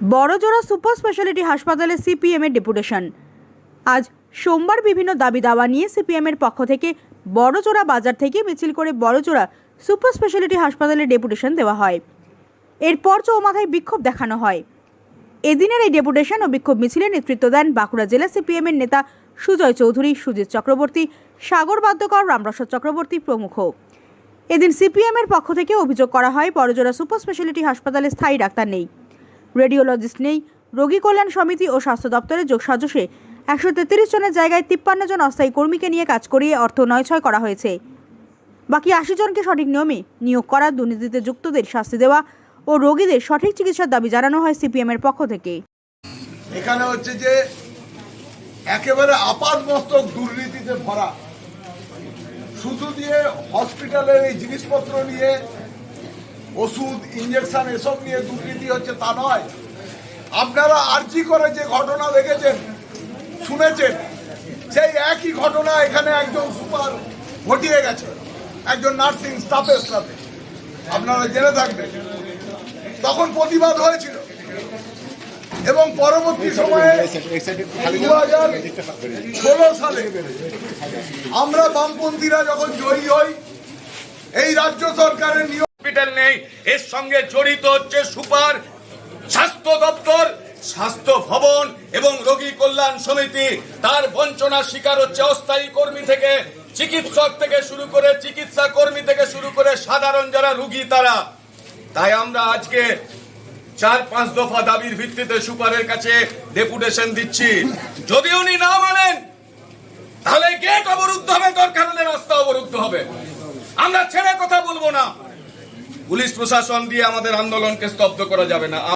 Barjora super speciality হাসপাতালে CPM এর deputation. আজ সোমবার বিভিন্ন দাবি দাওয়া নিয়ে সিপিএম এর পক্ষ থেকে বড়জোড়া বাজার থেকে মিছিল করে বড়জোড়া সুপার স্পেশালিটি হাসপাতালে ডেপুটেশন দেওয়া হয়। এরপর চৌমাথায় বিক্ষোভ দেখানো হয়। এদিনের এই ডেপুটেশন ও বিক্ষোভ মিছিলে নেতৃত্ব দেন বাঁকুড়া জেলা সিপিএম এর নেতা সুজয় চৌধুরী, সুজিত চক্রবর্তী, সাগর বাদ্যকর রামপ্রসাদ চক্রবর্তী প্রমুখ। এদিন সিপিএম এর পক্ষ থেকে অভিযোগ করা হয়, বড়জোড়া সুপার স্পেশালিটি হাসপাতালে স্থায়ী ডাক্তার নেই। রেডিওলজিস্ট নেই। রোগী কল্যাণ সমিতি ও স্বাস্থ্য দপ্তরের যোগসাজশে একশো তেত্রিশ জনের জায়গায় তিপ্পান্ন জন অস্থায়ী কর্মীকে নিয়ে কাজ করিয়ে অর্থ নয়ছয় করা হয়েছে। বাকি আশি জনকে সঠিক নিয়মে নিয়োগ করা, দুর্নীতিতে যুক্তদের শাস্তি দেওয়া ও রোগীদের সঠিক চিকিৎসার দাবি জানানো হয় সিপিএম এর পক্ষ থেকে। এখানে হচ্ছে যে একেবারে আপাত মস্তক দুর্নীতিতে ভরা। শুধু দিয়ে হসপিটালের এই জিনিসপত্র নিয়ে ওষুধ ইঞ্জেকশন এসব নিয়ে দুর্নীতি হচ্ছে, তা নয়। আপনারা আর্জি করে যে ঘটনা দেখেছেন, শুনেছেন, সেই একই ঘটনা এখানে একজন সুপার ঘটিয়ে গেছে, একজন নার্সিং স্টাফের সাথে। আপনারা জেনে থাকবেন। তখন প্রতিবাদ হয়েছিল। এবং পরবর্তী সময়ে দু হাজার ষোলো সালে আমরা বামপন্থীরা যখন জয়ী হই, এই রাজ্য সরকারের নিয়ম হসপিটাল নেই। এর সঙ্গে জড়িত হচ্ছে সুপার স্বাস্থ্য দপ্তর, স্বাস্থ্য ভবন এবং রোগী কল্যাণ সমিতি। তার বঞ্চনার শিকার হচ্ছে অস্থায়ী কর্মী থেকে, চিকিৎসক থেকে শুরু করে চিকিৎসা কর্মী থেকে শুরু করে সাধারণ যারা রুগী তারা। তাই আমরা আজকে চার পাঁচ দফা দাবির ভিত্তিতে সুপারের কাছে ডেপুটেশন দিচ্ছি। যদি উনি না মানেন, তাহলে গেট অবরুদ্ধ হবে দরকার হলে রাস্তা অবরুদ্ধ হবে। আমরা ছেড়ে কথা বলব না। পুলিশ প্রশাসন দিয়ে আমাদের আন্দোলনকে স্তব্ধ করা যাবে না।